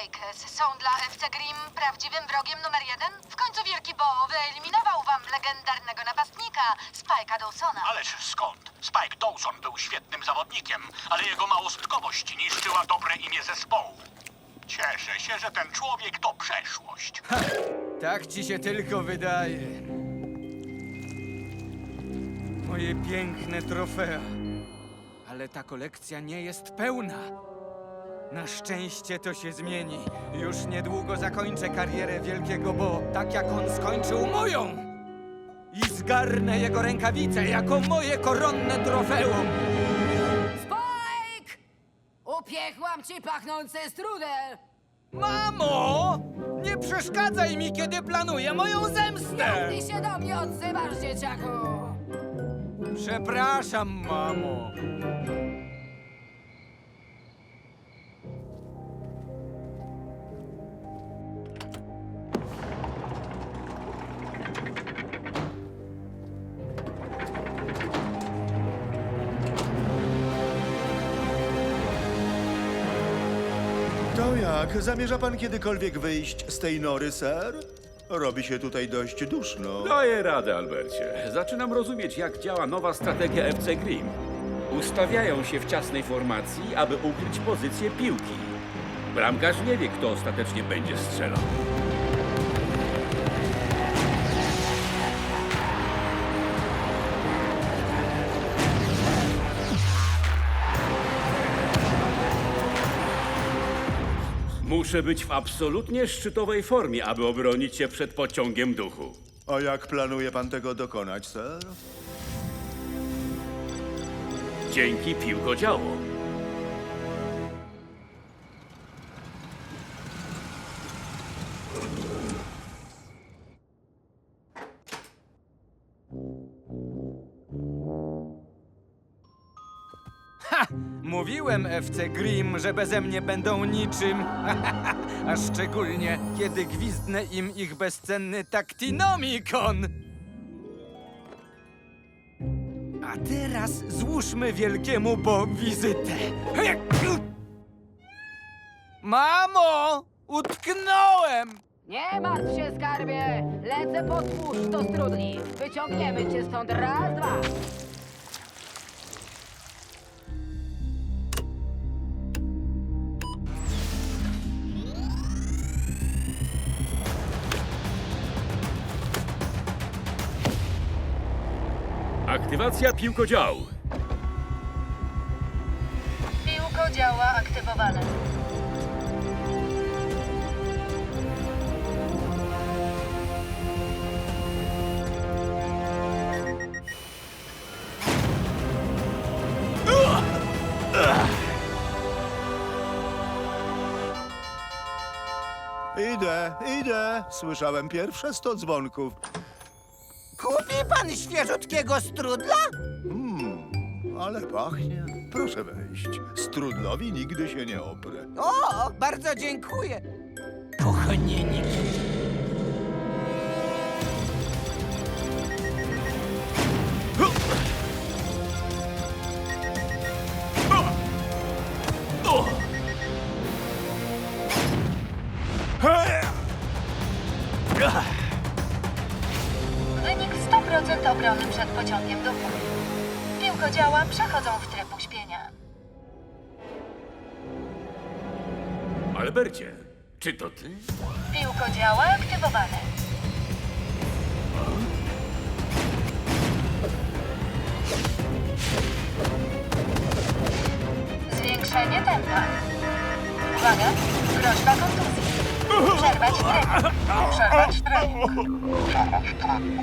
Spikes są dla FC Grimm prawdziwym wrogiem numer jeden? W końcu Wielki Bo wyeliminował wam legendarnego napastnika, Spike'a Dawsona. Ależ skąd? Spike Dawson był świetnym zawodnikiem, ale jego małostkowość niszczyła dobre imię zespołu. Cieszę się, że ten człowiek to przeszłość. Tak ci się tylko wydaje. Moje piękne trofea. Ale ta kolekcja nie jest pełna. Na szczęście to się zmieni. Już niedługo zakończę karierę Wielkiego Bo, tak jak on skończył moją. I zgarnę jego rękawice jako moje koronne trofeum. Spike! Upiekłam ci pachnący strudel! Mamo! Nie przeszkadzaj mi, kiedy planuję moją zemstę! Ty się do mnie odzywasz, dzieciaku! Przepraszam, mamo. Jak? Zamierza pan kiedykolwiek wyjść z tej nory, ser? Robi się tutaj dość duszno. Daję radę, Albercie. Zaczynam rozumieć, jak działa nowa strategia FC Grimm. Ustawiają się w ciasnej formacji, aby ukryć pozycję piłki. Bramkarz nie wie, kto ostatecznie będzie strzelał. Muszę być w absolutnie szczytowej formie, aby obronić się przed pociągiem duchu. A jak planuje pan tego dokonać, ser? Dzięki piłkodziału. Mówiłem FC Grimm, że beze mnie będą niczym. A szczególnie, kiedy gwizdnę im ich bezcenny taktinomikon. A teraz złóżmy wielkiemu Bo wizytę. Mamo! Utknąłem! Nie martw się, skarbie! Lecę pod tłuszcz do strudli. Wyciągniemy cię stąd raz, dwa. Aktywacja piłkodziału. Piłko działa aktywowane. Idę, idę. Słyszałem pierwsze sto dzwonków. Pan świeżutkiego strudla? Ale pachnie. Proszę wejść. Strudlowi nigdy się nie oprę. O, bardzo dziękuję. Kochanieni. Albercie, czy to ty? Piłko działa aktywowane. Zwiększenie tempa. Uwaga, groźba kontuzji. Przerwać trening. Przerwać trening.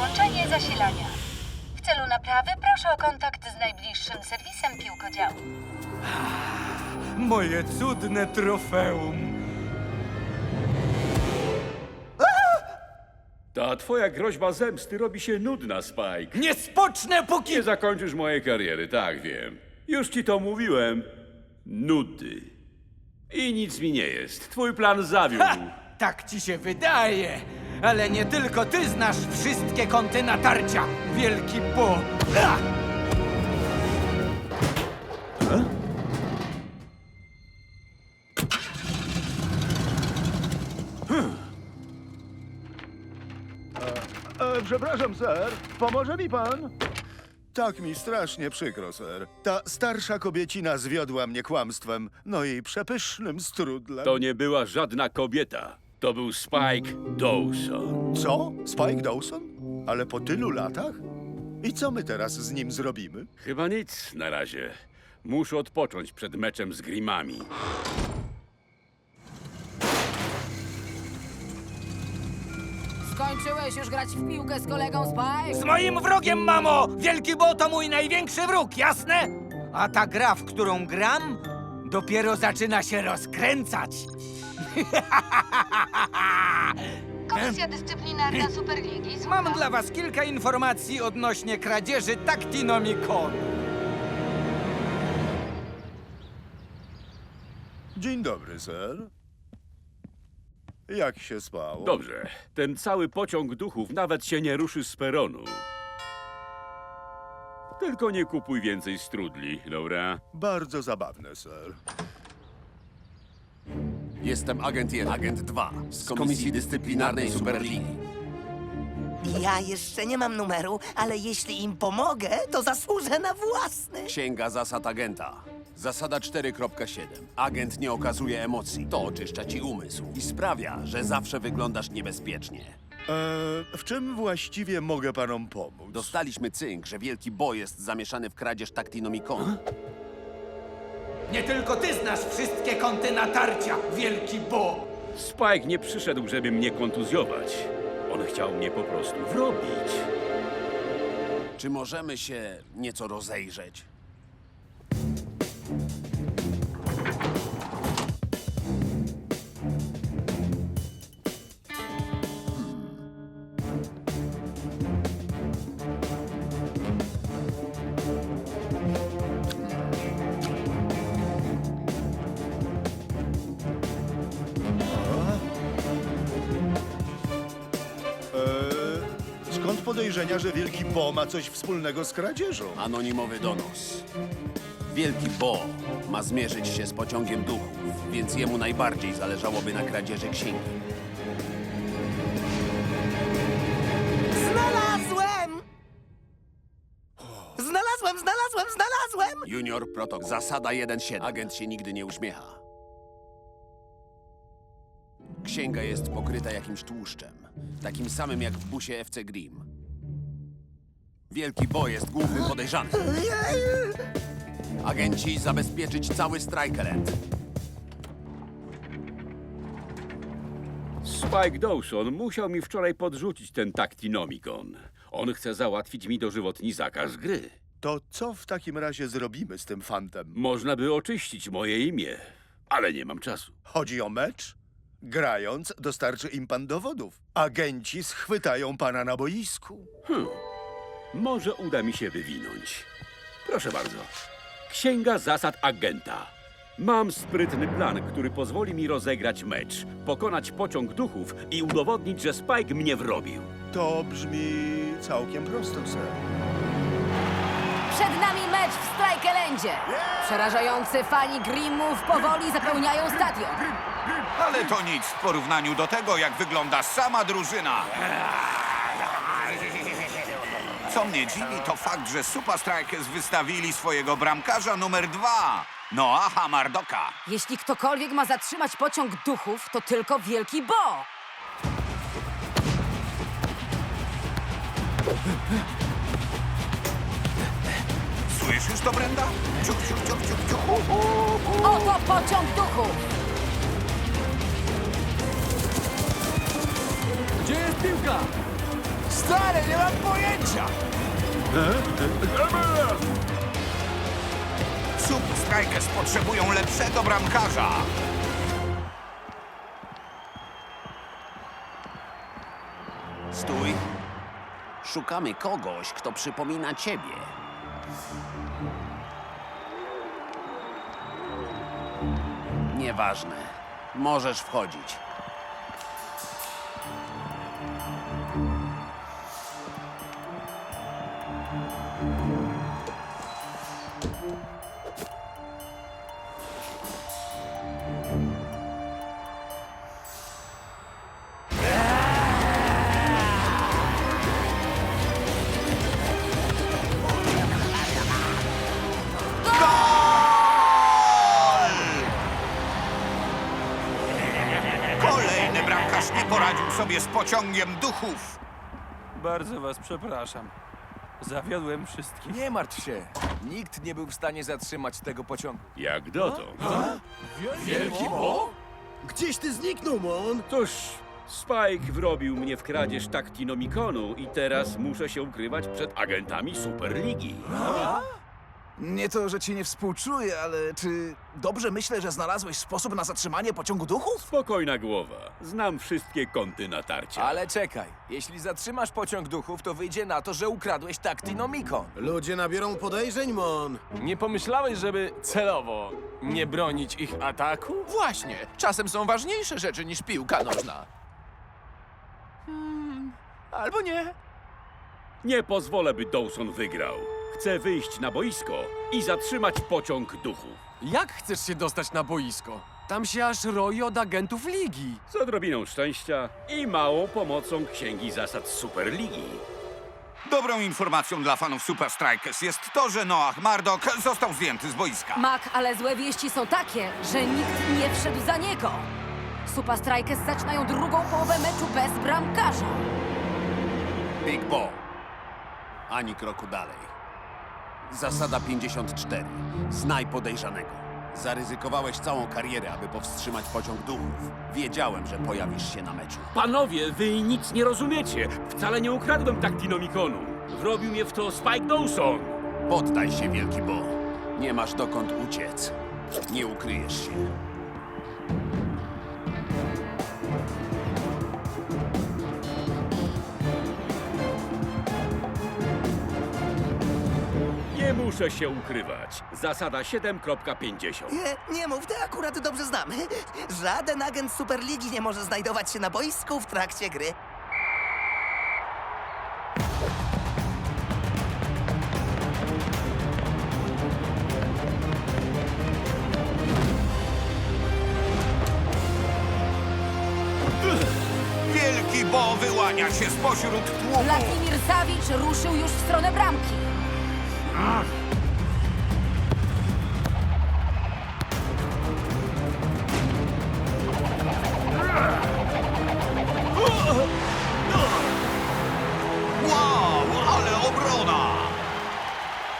Odłączenie zasilania. W celu naprawy proszę o kontakt z najbliższym serwisem piłkodziału. Moje cudne trofeum. Ta twoja groźba zemsty robi się nudna, Spike. Nie spocznę, póki... Nie zakończysz mojej kariery, tak wiem. Już ci to mówiłem. Nudy. I nic mi nie jest. Twój plan zawiódł. Tak ci się wydaje, ale nie tylko ty znasz wszystkie kąty natarcia, wielki Bo. Ah! E, przepraszam, ser. Pomoże mi pan? Tak mi strasznie przykro, ser. Ta starsza kobiecina zwiodła mnie kłamstwem, no i przepysznym strudlem. To nie była żadna kobieta. To był Spike Dawson. Co? Spike Dawson? Ale po tylu latach? I co my teraz z nim zrobimy? Chyba nic na razie. Muszę odpocząć przed meczem z Grimami. Skończyłeś już grać w piłkę z kolegą Spike? Z moim wrogiem, mamo! Wielki Bo to mój największy wróg, jasne? A ta gra, w którą gram, dopiero zaczyna się rozkręcać. Komisja Dyscyplinarna Superligi. Mam dla was kilka informacji odnośnie kradzieży Taktinomicon. Dzień dobry, ser. Jak się spało? Dobrze, ten cały pociąg duchów nawet się nie ruszy z peronu. Tylko nie kupuj więcej strudli, dobra? Bardzo zabawne, ser. Jestem agent 1, agent 2 z Komisji Dyscyplinarnej Superligi. Ja jeszcze nie mam numeru, ale jeśli im pomogę, to zasłużę na własny. Księga zasad agenta. Zasada 4.7. Agent nie okazuje emocji. To oczyszcza ci umysł i sprawia, że zawsze wyglądasz niebezpiecznie. E, w czym właściwie mogę panom pomóc? Dostaliśmy cynk, że Wielki Bo jest zamieszany w kradzież Taktinomikonu. Nie tylko ty znasz wszystkie kąty natarcia, wielki Bo. Spike nie przyszedł, żeby mnie kontuzjować. On chciał mnie po prostu wrobić. Czy możemy się nieco rozejrzeć? Że Wielki Bo ma coś wspólnego z kradzieżą? Anonimowy donos. Wielki Bo ma zmierzyć się z pociągiem duchów, więc jemu najbardziej zależałoby na kradzieży księgi. Znalazłem! Znalazłem, znalazłem, znalazłem! Junior Protokół. Zasada 1.7. Agent się nigdy nie uśmiecha. Księga jest pokryta jakimś tłuszczem. Takim samym jak w busie FC Grimm. Wielki Bo jest głównym podejrzanym. Agenci zabezpieczyć cały Strikeland. Spike Dawson musiał mi wczoraj podrzucić ten Taktinomikon. On chce załatwić mi dożywotni zakaz gry. To co w takim razie zrobimy z tym fantem? Można by oczyścić moje imię, ale nie mam czasu. Chodzi o mecz? Grając, dostarczy im pan dowodów. Agenci schwytają pana na boisku. Może uda mi się wywinąć. Proszę bardzo. Księga zasad agenta. Mam sprytny plan, który pozwoli mi rozegrać mecz, pokonać pociąg duchów i udowodnić, że Spike mnie wrobił. To brzmi całkiem prosto, ser. Przed nami mecz w Strikelandzie. Przerażający fani Grimmów powoli zapełniają stadion. Ale to nic w porównaniu do tego, jak wygląda sama drużyna. Co mnie dziwi, to fakt, że Super Strikers wystawili swojego bramkarza numer dwa, Noaha Mardoka. Jeśli ktokolwiek ma zatrzymać pociąg duchów, to tylko Wielki Bo. Słyszysz to, Brenda? Ciuch, ciuch, ciuch, ciuch, ciuch. Oto pociąg duchów. Gdzie jest piłka? Stary, nie mam pojęcia! Super Strikers potrzebują lepszego bramkarza. Stój. Szukamy kogoś, kto przypomina ciebie. Nieważne. Możesz wchodzić. Kolejny bramkarz nie poradził sobie z pociągiem duchów. Bardzo was przepraszam. Zawiodłem wszystkich. Nie martw się. Nikt nie był w stanie zatrzymać tego pociągu. Jak dotąd. Wielki Bo? Gdzieś ty zniknął, Mon! Cóż, Spike wrobił mnie w kradzież taktinomikonu i teraz muszę się ukrywać przed agentami Superligi. Nie to, że ci nie współczuję, ale czy dobrze myślę, że znalazłeś sposób na zatrzymanie pociągu duchów? Spokojna głowa. Znam wszystkie kąty natarcia. Ale czekaj, jeśli zatrzymasz pociąg duchów, to wyjdzie na to, że ukradłeś taktinomikon. Ludzie nabiorą podejrzeń, Mon! Nie pomyślałeś, żeby celowo nie bronić ich ataku? Właśnie, czasem są ważniejsze rzeczy niż piłka nożna. Hmm, albo nie. Nie pozwolę, by Dawson wygrał. Chcę wyjść na boisko i zatrzymać pociąg duchów. Jak chcesz się dostać na boisko? Tam się aż roi od agentów ligi. Z odrobiną szczęścia i małą pomocą księgi zasad Superligi. Dobrą informacją dla fanów Super Strikers jest to, że Noah Mardok został zdjęty z boiska. Mak, ale złe wieści są takie, że nikt nie wszedł za niego. Super Strikers zaczynają drugą połowę meczu bez bramkarza. Big Bo. Ani kroku dalej. Zasada 54. Znaj podejrzanego. Zaryzykowałeś całą karierę, aby powstrzymać pociąg duchów. Wiedziałem, że pojawisz się na meczu. Panowie, wy nic nie rozumiecie. Wcale nie ukradłem taktinomikonu. Wrobił mnie w to Spike Dawson. Poddaj się, Wielki Bo. Nie masz dokąd uciec. Nie ukryjesz się. Muszę się ukrywać. Zasada 7.50. Nie, nie mów, ty akurat dobrze znamy. Żaden agent Superligi nie może znajdować się na boisku w trakcie gry. Wielki Bo wyłania się spośród tłumu. Wladimir Sawicz ruszył już w stronę bramki. Obrona!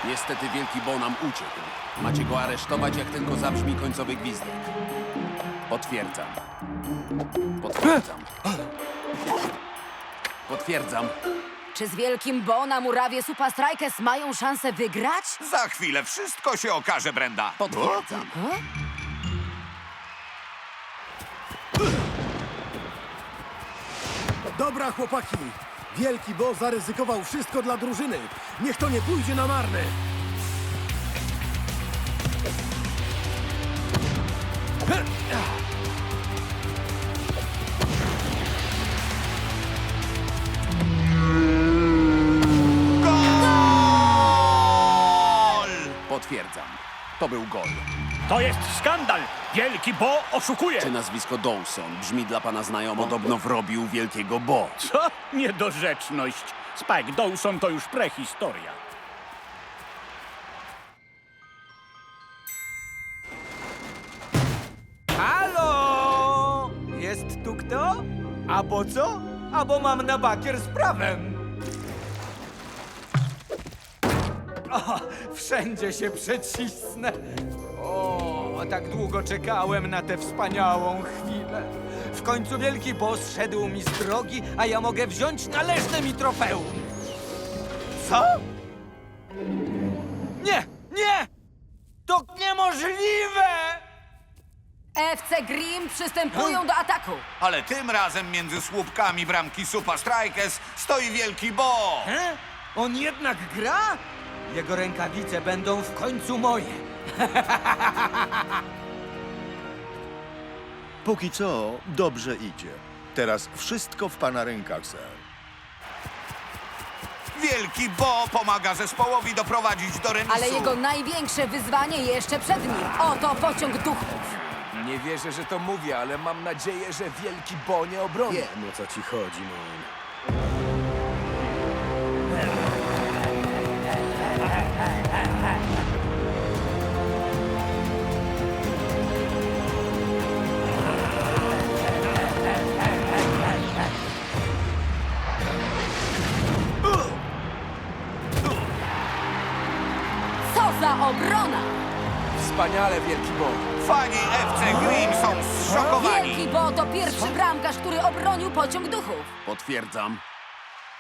Niestety Wielki Bo nam uciekł. Macie go aresztować, jak tylko zabrzmi końcowy gwizdek. Potwierdzam. Potwierdzam. Potwierdzam. Czy z wielkim Bo na murawie Super Strikers mają szansę wygrać? Za chwilę wszystko się okaże, Brenda. Potwierdzam. Dobra, chłopaki! Wielki Bo zaryzykował wszystko dla drużyny. Niech to nie pójdzie na marne! Gol! Potwierdzam. To był gol. To jest skandal! Wielki Bo oszukuje! Czy nazwisko Dawson brzmi dla pana znajomo? Podobno wrobił Wielkiego Bo. Co? Niedorzeczność. Spike Dawson to już prehistoria. Halo! Jest tu kto? Albo co? Albo mam na bakier z prawem. O, wszędzie się przecisnę. O, tak długo czekałem na tę wspaniałą chwilę. W końcu wielki boss szedł mi z drogi, a ja mogę wziąć należne mi trofeum. Co? Nie, nie! To niemożliwe! FC Grimm przystępują do ataku. Ale tym razem między słupkami bramki Super Strikers stoi Wielki Bo. He? On jednak gra? Jego rękawice będą w końcu moje. Póki co dobrze idzie. Teraz wszystko w pana rękach, sir. Wielki Bo pomaga zespołowi doprowadzić do remisu. Ale jego największe wyzwanie jeszcze przed nim. Oto pociąg duchów. Nie wierzę, że to mówię, ale mam nadzieję, że Wielki Bo nie obroni. Wiem o co ci chodzi, Mon. Wspaniale, Wielki Bo. Fani FC Green są zszokowani. Wielki Bo to pierwszy bramkarz, który obronił pociąg duchów. Potwierdzam.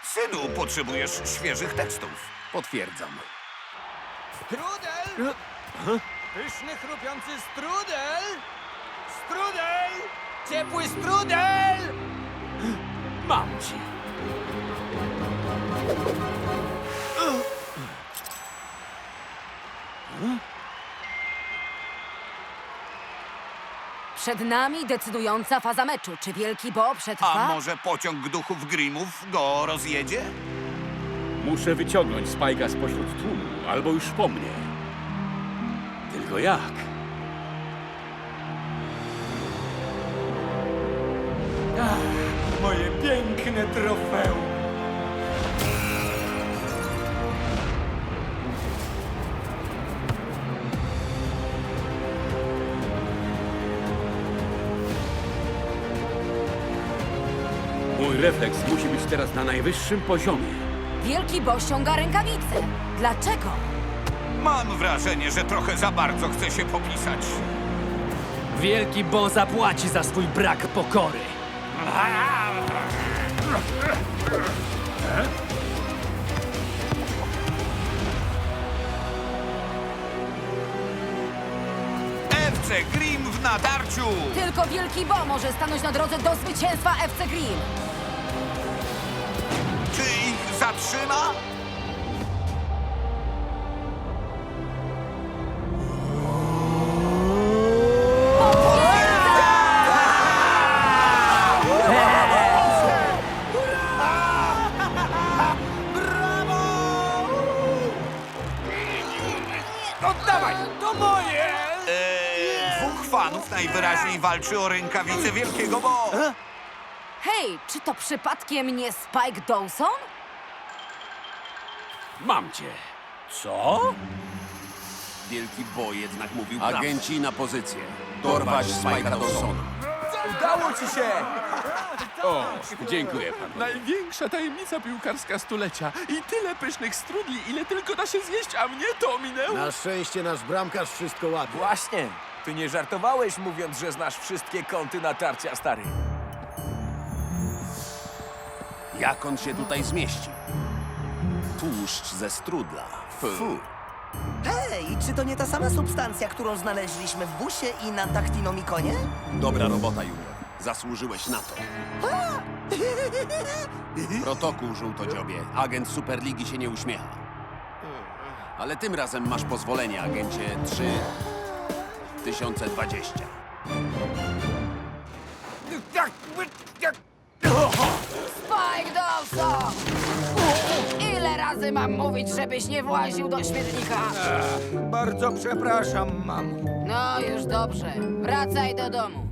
Synu, potrzebujesz świeżych tekstów. Potwierdzam. Strudel! Pyszny, chrupiący strudel! Strudel! Ciepły strudel! Mam ci. Przed nami decydująca faza meczu. Czy Wielki Bo przetrwa? A może pociąg duchów Grimmów go rozjedzie? Muszę wyciągnąć Spajka spośród tłumu, albo już po mnie. Tylko jak? Moje piękne trofeum! Refleks musi być teraz na najwyższym poziomie. Wielki Bo ściąga rękawice. Dlaczego? Mam wrażenie, że trochę za bardzo chce się popisać. Wielki Bo zapłaci za swój brak pokory. FC Grimm w natarciu! Tylko Wielki Bo może stanąć na drodze do zwycięstwa FC Green. Zatrzyma? Oddawaj! To moje! Eee, dwóch fanów najwyraźniej walczy o rękawice Wielkiego Bo. Hej, czy to przypadkiem nie Spike Dawson? Mam cię. Co? Wielki Bo jednak mówił Agenci na pozycję. Dorwać Spike'a Dawsona. Udało ci się! O, dziękuję panu. Największa tajemnica piłkarska stulecia. I tyle pysznych strudli, ile tylko da się zjeść, a mnie to minęło. Na szczęście nasz bramkarz wszystko łapie. Właśnie. Ty nie żartowałeś, mówiąc, że znasz wszystkie kąty natarcia, stary. Jak on się tutaj zmieści? Tłuszcz ze strudla. Fu. Hej, czy to nie ta sama substancja, którą znaleźliśmy w busie i na Taktinomikonie? Dobra robota, Junior. Zasłużyłeś na to. Protokół, żółtodziobie. Agent Superligi się nie uśmiecha. Ale tym razem masz pozwolenie, agencie 3020. Spike Dawson! Ile razy mam mówić, żebyś nie właził do śmietnika? Bardzo przepraszam, mamo. No już dobrze. Wracaj do domu.